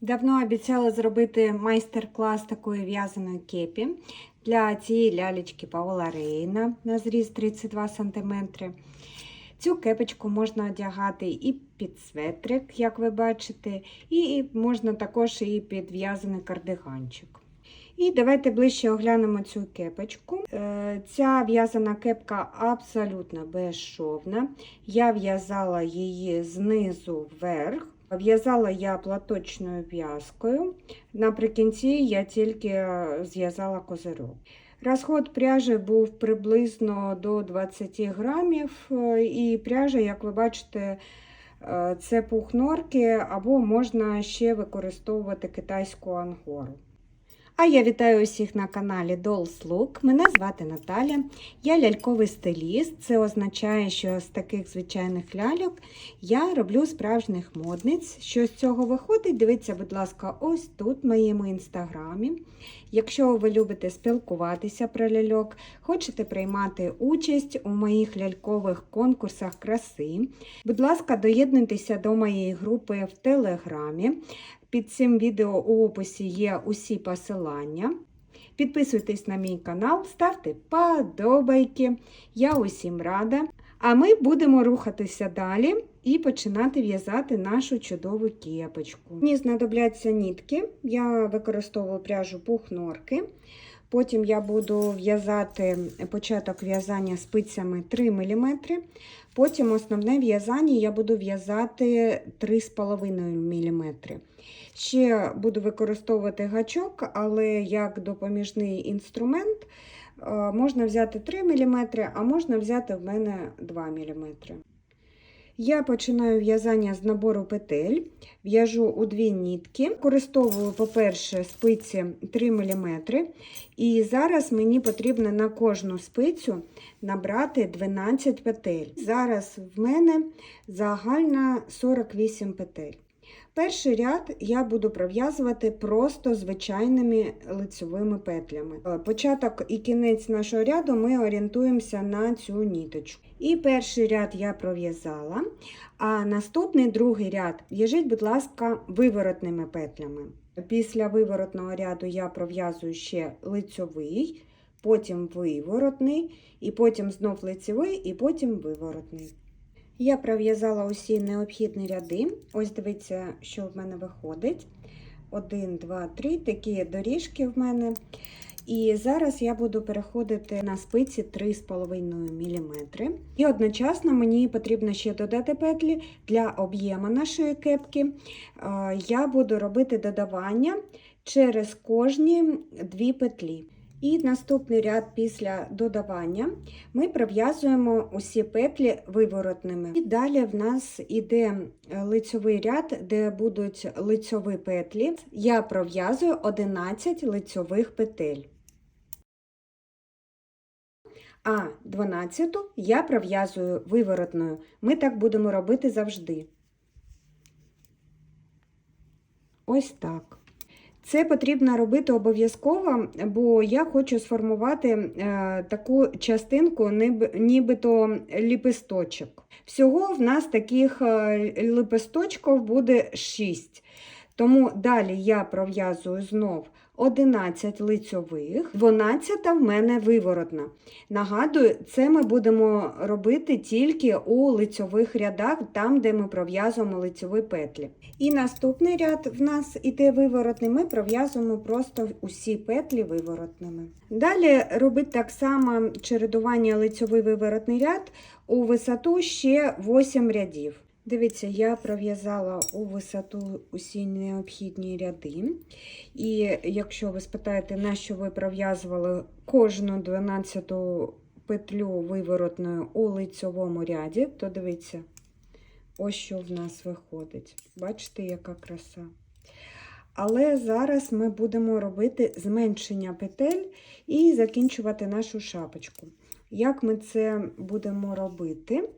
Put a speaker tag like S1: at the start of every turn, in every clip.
S1: Давно обіцяла зробити майстер-клас такої в'язаної кепі для цієї лялечки Паола Рейна на зріз 32 см. Цю кепочку можна одягати і під светрик, як ви бачите, і можна також і під в'язаний кардиганчик. І давайте ближче оглянемо цю кепочку. Е, Ця в'язана кепка абсолютно безшовна. Я в'язала її знизу вверх. В'язала я платочною в'язкою. Наприкінці я тільки е, зв'язала козирок. Розход пряжі був приблизно до 20 грамів, е, і пряжа, як ви бачите, е, це пух норки, або можна ще використовувати китайську ангору. А я вітаю усіх на каналі Dolls Look. Мене звати Наталя. Я ляльковий стиліст. Це означає, що з таких звичайних ляльок я роблю справжніх модниць. Що з цього виходить, дивіться, будь ласка, ось тут, в моєму інстаграмі. Якщо ви любите спілкуватися про ляльок, хочете приймати участь у моїх лялькових конкурсах краси, будь ласка, доєднуйтеся до моєї групи в Телеграмі. Під цим відео у описі є усі посилання. Підписуйтесь на мій канал, ставте подобайки. Я усім рада. А ми будемо рухатися далі і починати в'язати нашу чудову кепочку. Мені знадобляться нітки. Я використовую пряжу пух-норки. Потім я буду в'язати початок в'язання спицями 3 мм. Потім основне в'язання я буду в'язати 3,5 мм. Ще буду використовувати гачок, але як допоміжний інструмент е, можна взяти 3 мм, а можна взяти в мене 2 мм. Я починаю в'язання з набору петель, в'яжу у дві нітки, використовую, по-перше, спиці 3 мм. І зараз мені потрібно на кожну спицю набрати 12 петель. Зараз в мене загальна 48 петель. Перший ряд я буду пров'язувати просто звичайними лицьовими петлями. Е, Початок і кінець нашого ряду ми орієнтуємося на цю ніточку. І перший ряд я пров'язала, а наступний другий ряд в'яжіть, будь ласка, виворотними петлями. Після виворотного ряду я пров'язую ще лицьовий, потім виворотний, і потім знов лицьовий, і потім виворотний. Я пров'язала усі необхідні ряди. Ось дивіться, що в мене виходить. Один, два, три, такі доріжки в мене. І зараз я буду переходити на спиці 3,5 мм. І одночасно мені потрібно ще додати петлі для об'єму нашої кепки. Е, Я буду робити додавання через кожні дві петлі. І наступний ряд після додавання ми пров'язуємо усі петлі виворотними. І далі в нас іде лицьовий ряд, де будуть лицьові петлі. Я пров'язую 11 лицьових петель. А 12 я пров'язую виворотною. Ми так будемо робити завжди. Ось так. Це потрібно робити обов'язково, бо я хочу сформувати е, таку частинку, ніб, нібито ліпесточок. Всього в нас таких е, лепесточків буде 6. Тому далі я пров'язую знов 11 лицьових, 12 в мене виворотна. Нагадую, це ми будемо робити тільки у лицьових рядах, там, де ми пров'язуємо лицьові петлі. І наступний ряд в нас іде виворотний, ми пров'язуємо просто усі петлі виворотними. Далі робить так само чередування лицьовий виворотний ряд у висоту ще 8 рядів. Дивіться, я пров'язала у висоту усі необхідні ряди. І якщо ви спитаєте, на що ви пров'язували кожну 12 петлю виворотною у лицьовому ряді, то дивіться, ось що в нас виходить. Бачите, яка краса. Але зараз ми будемо робити зменшення петель і закінчувати нашу шапочку. Як ми це будемо робити?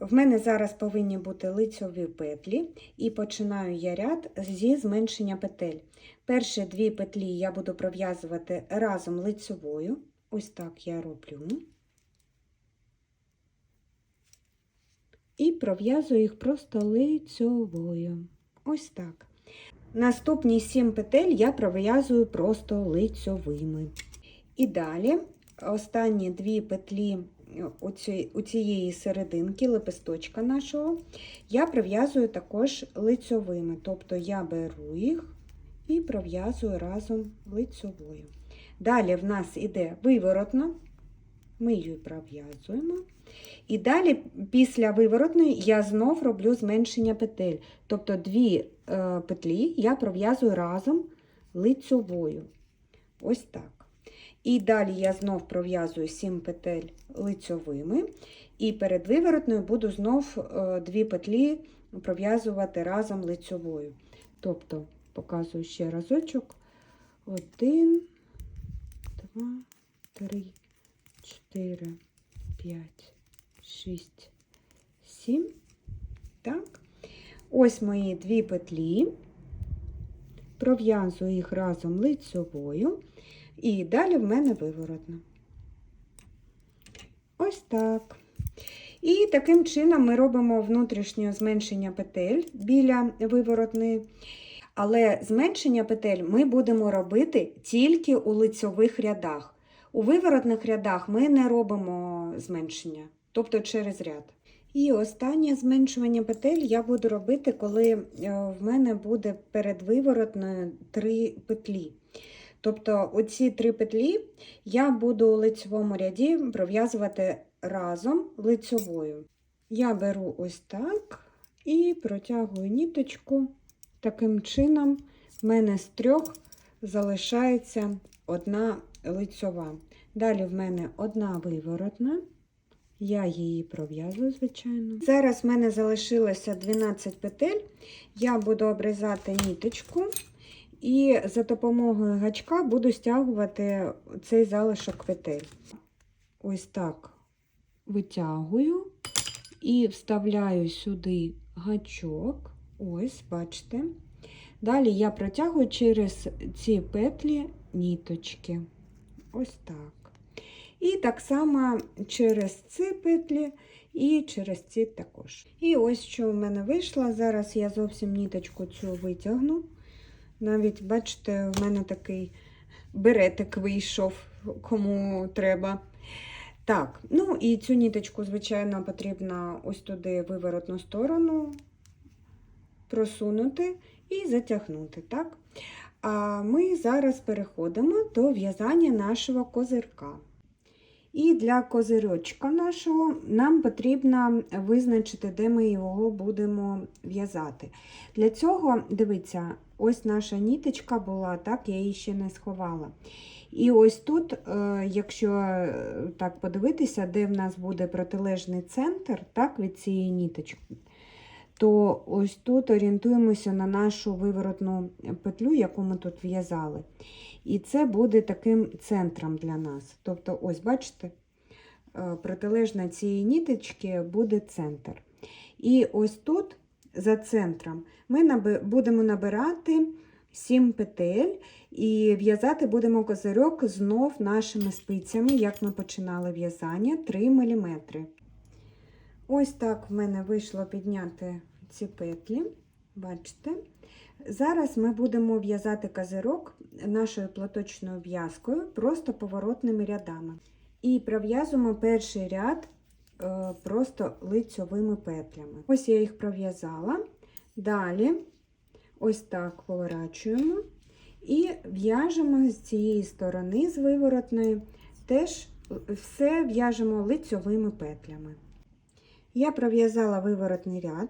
S1: В мене зараз повинні бути лицьові петлі, і починаю я ряд зі зменшення петель. Перші дві петлі я буду пров'язувати разом лицьовою. Ось так я роблю. І пров'язую їх просто лицьовою. Ось так. Наступні 7 петель я пров'язую просто лицьовими. І далі останні дві петлі у ці- у цієї серединки лепесточка нашого я пров'язую також лицьовими. Тобто я беру їх і пров'язую разом лицьовою. Далі в нас іде виворотна, ми її пров'язуємо. І далі, після виворотної, я знов роблю зменшення петель. Тобто дві е, петлі я пров'язую разом лицьовою. Ось так. І далі я знов пров'язую 7 петель лицьовими. І перед виворотною буду знов е, дві петлі пров'язувати разом лицьовою. Тобто, показую ще разочок. Один, два, три, чотири, п'ять, шість, сім. Так. Ось мої дві петлі. Пров'язую їх разом лицьовою. І далі в мене виворотна. Ось так. І таким чином ми робимо внутрішнє зменшення петель біля виворотної. Але зменшення петель ми будемо робити тільки у лицьових рядах. У виворотних рядах ми не робимо зменшення, тобто через ряд. І останнє зменшування петель я буду робити, коли е, в мене буде перед виворотною три петлі. Тобто оці три петлі я буду у лицьовому ряді пров'язувати разом лицьовою. Я беру ось так і протягую ніточку. Таким чином, в мене з трьох залишається одна лицьова. Далі в мене одна виворотна. Я її пров'язую, звичайно. Зараз в мене залишилося 12 петель. Я буду обрізати ніточку і за допомогою гачка буду стягувати цей залишок петель. Ось так витягую і вставляю сюди гачок. Ось, бачите. Далі я протягую через ці петлі ніточки. Ось так. І так само через ці петлі і через ці також. І ось що в мене вийшло. Зараз я зовсім ніточку цю витягну. Навіть, бачите, в мене такий беретик вийшов, кому треба. Так, ну і цю ніточку, звичайно, потрібно ось туди виворотну сторону просунути і затягнути. так? А ми зараз переходимо до в'язання нашого козирка. І для козирочка нашого нам потрібно визначити, де ми його будемо в'язати. Для цього, дивіться, ось наша ніточка була, так, я її ще не сховала. І ось тут, е, якщо е, так подивитися, де в нас буде протилежний центр так, від цієї ніточки, то ось тут орієнтуємося на нашу виворотну петлю, яку ми тут в'язали. І це буде таким центром для нас. Тобто, ось, бачите, е, протилежна цієї ніточки буде центр. І ось тут, за центром, ми будемо набирати 7 петель і в'язати будемо козирьок знов нашими спицями, як ми починали в'язання, 3 мм. Ось так в мене вийшло підняти ці петлі. Бачите? Зараз ми будемо в'язати козирок нашою платочною в'язкою просто поворотними рядами. І пров'язуємо перший ряд просто лицьовими петлями. Ось я їх пров'язала. Далі, ось так поворачуємо і в'яжемо з цієї сторони, з виворотної, теж все в'яжемо лицьовими петлями. Я пров'язала виворотний ряд,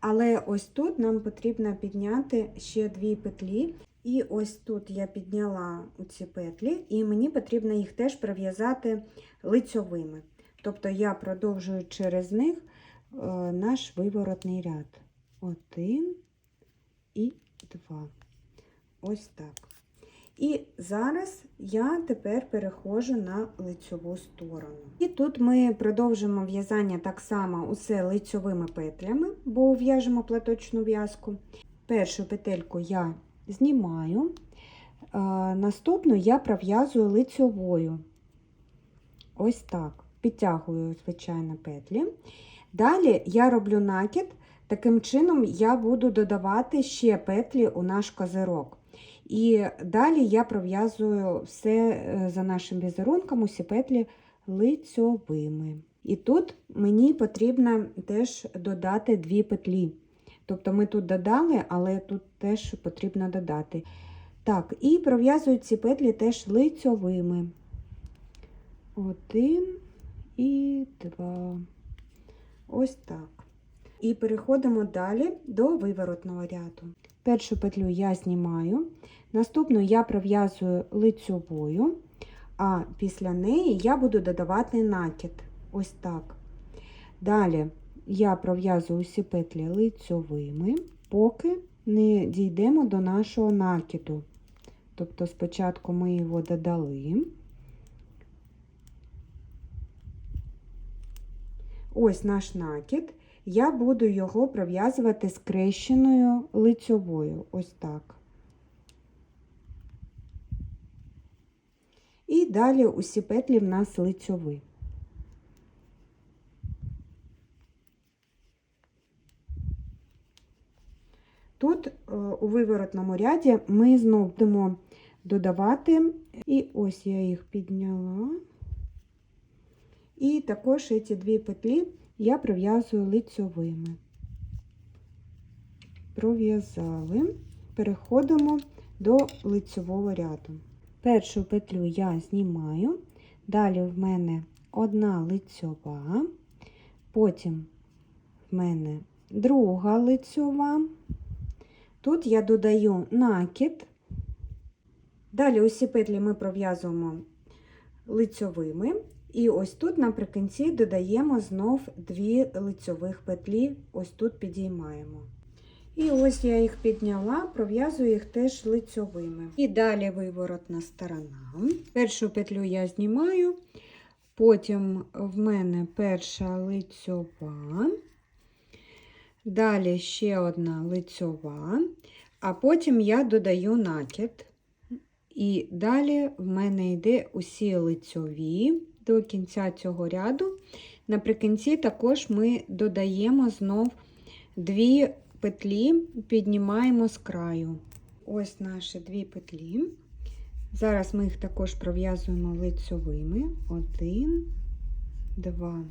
S1: але ось тут нам потрібно підняти ще дві петлі. І ось тут я підняла ці петлі, і мені потрібно їх теж пров'язати лицьовими. Тобто я продовжую через них е, наш виворотний ряд. Один і два. Ось так. І зараз я тепер переходжу на лицьову сторону. І тут ми продовжимо в'язання так само усе лицьовими петлями, бо в'яжемо платочну в'язку. Першу петельку я знімаю, наступну я пров'язую лицьовою. Ось так. Підтягую, звичайно, петлі. Далі я роблю накид Таким чином, я буду додавати ще петлі у наш козирок. І далі я пров'язую все е, за нашим візерунком, усі петлі лицьовими. І тут мені потрібно теж додати дві петлі. Тобто ми тут додали, але тут теж потрібно додати. Так, і пров'язую ці петлі теж лицьовими. Один і два. Ось так. І переходимо далі до виворотного ряду. Першу петлю я знімаю, наступну я пров'язую лицьовою, а після неї я буду додавати накид. Ось так. Далі я пров'язую усі петлі лицьовими, поки не дійдемо до нашого накиду. Тобто спочатку ми його додали. Ось наш накид. Я буду його пров'язувати скрещеною лицьовою. Ось так. І далі усі петлі в нас лицьові. Тут е, у виворотному ряді ми знову будемо додавати, і ось я їх підняла. І також ці дві петлі я пров'язую лицьовими. Пров'язали, переходимо до лицьового ряду. Першу петлю я знімаю, далі в мене одна лицьова, потім в мене друга лицьова. Тут я додаю накид. Далі усі петлі ми пров'язуємо лицьовими. І ось тут наприкінці додаємо знов дві лицьових петлі, ось тут підіймаємо. І ось я їх підняла, пров'язую їх теж лицьовими. І далі виворотна сторона. Першу петлю я знімаю, потім в мене перша лицьова, далі ще одна лицьова, а потім я додаю накид. І далі в мене йде усі лицьові до кінця цього ряду. Наприкінці також ми додаємо знов дві петлі, піднімаємо з краю. Ось наші дві петлі. Зараз ми їх також пров'язуємо лицьовими. Один, два.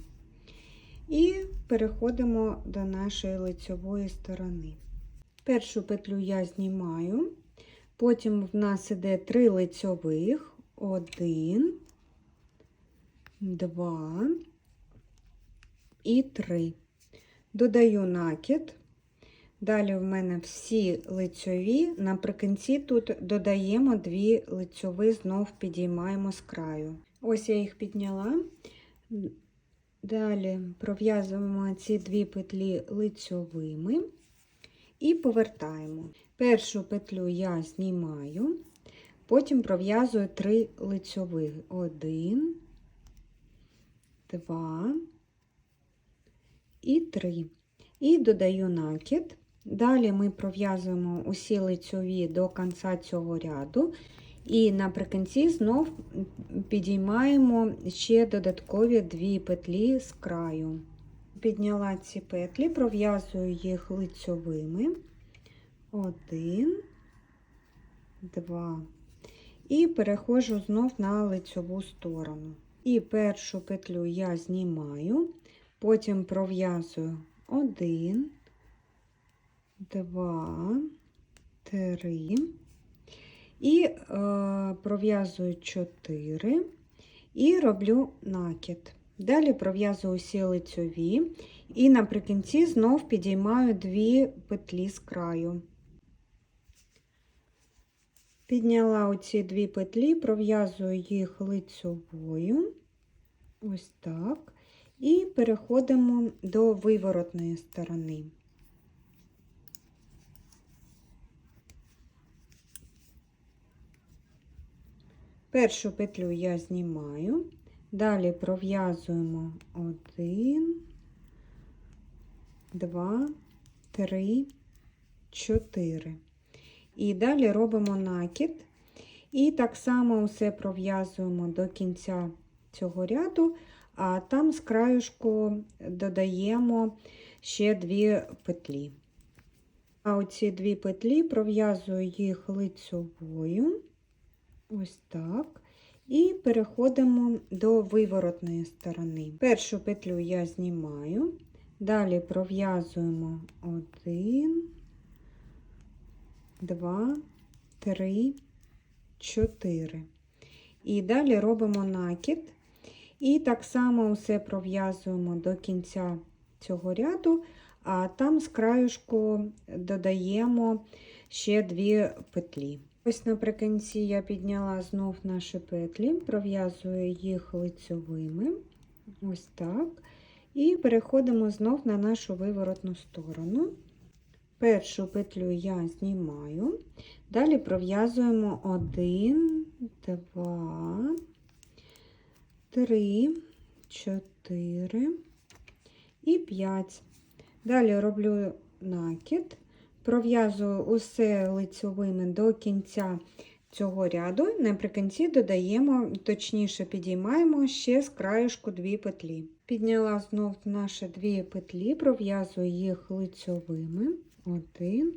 S1: І переходимо до нашої лицьової сторони. Першу петлю я знімаю, потім в нас іде три лицьових, один, два і три. Додаю накид. Далі в мене всі лицьові, наприкінці тут додаємо дві лицьові, знов підіймаємо з краю. Ось я їх підняла. Далі пров'язуємо ці дві петлі лицьовими і повертаємо. Першу петлю я знімаю, потім пров'язую три лицьових. Один, два і три. І додаю накид. Далі ми пров'язуємо усі лицьові до кінця цього ряду, і наприкінці знов підіймаємо ще додаткові дві петлі з краю. Підняла ці петлі, пров'язую їх лицьовими. Один, два. І переходжу знов на лицьову сторону. І першу петлю я знімаю, потім пров'язую один, два, три. І е, пров'язую 4 і роблю накид. Далі пров'язую усі лицьові і наприкінці знов підіймаю дві петлі з краю. Підняла оці дві петлі, пров'язую їх лицьовою, ось так, і переходимо до виворотної сторони. Першу петлю я знімаю, далі пров'язуємо один, два, три, чотири. І далі робимо накид. І так само все пров'язуємо до кінця цього ряду, а там з краюшку додаємо ще дві петлі. А оці дві петлі пров'язую їх лицьовою, ось так. І переходимо до виворотної сторони. Першу петлю я знімаю, далі пров'язуємо один, два, три, чотири. І далі робимо накид. І так само все пров'язуємо до кінця цього ряду, а там з краюшку додаємо ще дві петлі. Ось наприкінці я підняла знов наші петлі, пров'язую їх лицьовими, ось так. І переходимо знов на нашу виворотну сторону. Першу петлю я знімаю, далі пров'язуємо 1, 2, 3, 4 і 5. Далі роблю накид, пров'язую усе лицьовими до кінця цього ряду. Наприкінці додаємо, точніше підіймаємо ще з краєшку дві петлі. Підняла знов наші дві петлі, пров'язую їх лицьовими. Один,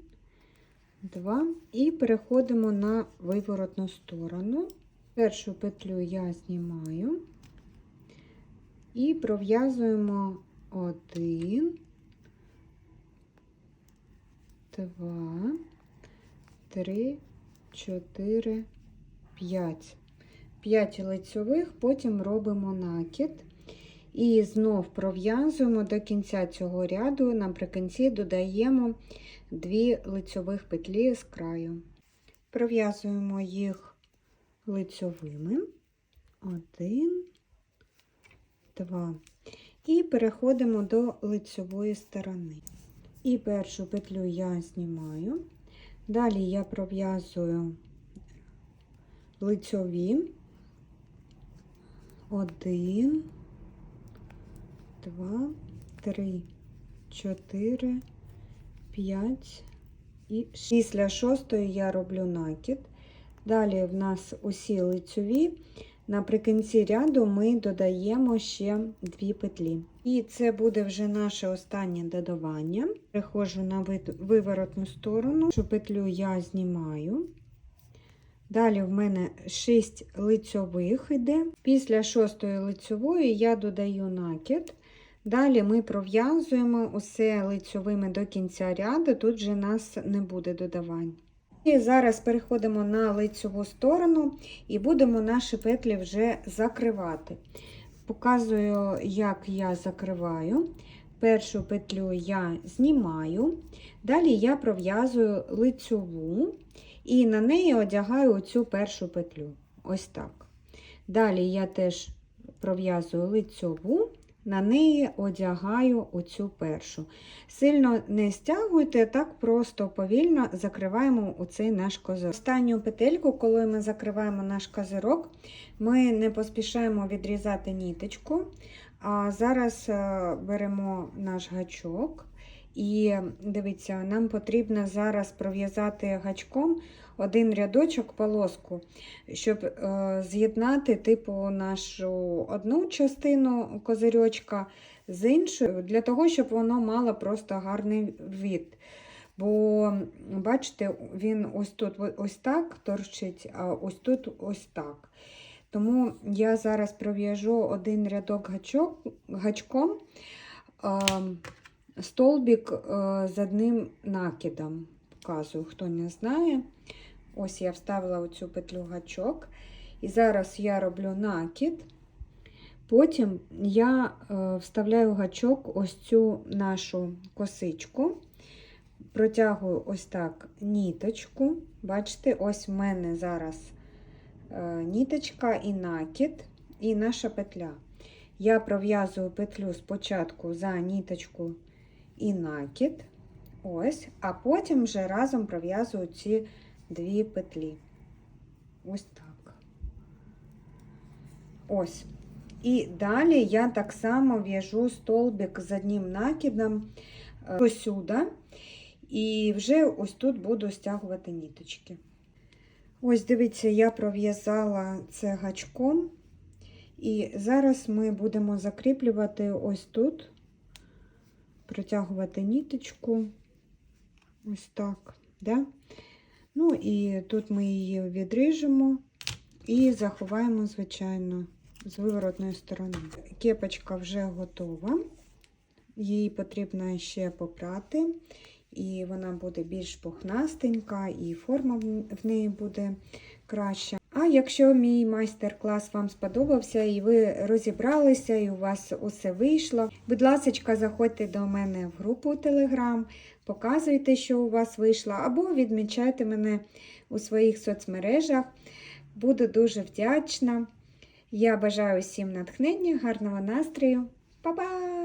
S1: два, і переходимо на виворотну сторону. Першу петлю я знімаю і пров'язуємо один, два, три, чотири, п'ять. П'ять лицьових, потім робимо накид. І знов пров'язуємо до кінця цього ряду, наприкінці додаємо дві лицьових петлі з краю. Пров'язуємо їх лицьовими. Один, два. І переходимо до лицьової сторони. І першу петлю я знімаю. Далі я пров'язую лицьові. Один, два, три, чотири, п'ять і шість. Після шостої я роблю накид. Далі в нас усі лицьові. Наприкінці ряду ми додаємо ще дві петлі. І це буде вже наше останнє додавання. Переходжу на виворотну сторону, що петлю я знімаю. Далі в мене 6 лицьових йде. Після шостої лицьової я додаю накид. Далі ми пров'язуємо усе лицьовими до кінця ряду, тут вже нас не буде додавань. І зараз переходимо на лицьову сторону і будемо наші петлі вже закривати. Показую, як я закриваю. Першу петлю я знімаю, далі я пров'язую лицьову і на неї одягаю цю першу петлю. Ось так. Далі я теж пров'язую лицьову, на неї одягаю оцю першу. Сильно не стягуйте, так просто повільно закриваємо оцей наш козирок. Останню петельку, коли ми закриваємо наш козирок, ми не поспішаємо відрізати ніточку. А зараз е, беремо наш гачок. І дивіться, нам потрібно зараз пров'язати гачком один рядочок полоску, щоб е, з'єднати типу нашу одну частину козирьочка з іншою, для того, щоб воно мало просто гарний від. Бо, бачите, він ось тут ось так торчить, а ось тут ось так. Тому я зараз пров'яжу один рядок гачок, гачком. Е, столбик з одним накидом. Показую, хто не знає. Ось я вставила оцю петлю гачок. І зараз я роблю накид. Потім я вставляю гачок ось цю нашу косичку, протягую ось так ніточку. Бачите, ось в мене зараз ніточка і накид, і наша петля. Я пров'язую петлю спочатку за ніточку і накид. Ось, а потім вже разом пров'язую ці дві петлі. Ось так. Ось. І далі я так само в'яжу столбик з одним накидом посюди, і вже ось тут буду стягувати ніточки. Ось, дивіться, я пров'язала це гачком. І зараз ми будемо закріплювати ось тут, протягувати ніточку. Ось так. Да? Ну і тут ми її відріжемо і заховаємо, звичайно, з виворотної сторони. Кепочка вже готова. Її потрібно ще попрати, і вона буде більш пухнастенька, і форма в неї буде краща. А якщо мій майстер-клас вам сподобався і ви розібралися, і у вас усе вийшло, будь ласка, заходьте до мене в групу Telegram, показуйте, що у вас вийшло, або відмічайте мене у своїх соцмережах. Буду дуже вдячна. Я бажаю всім натхнення, гарного настрою. Па-па!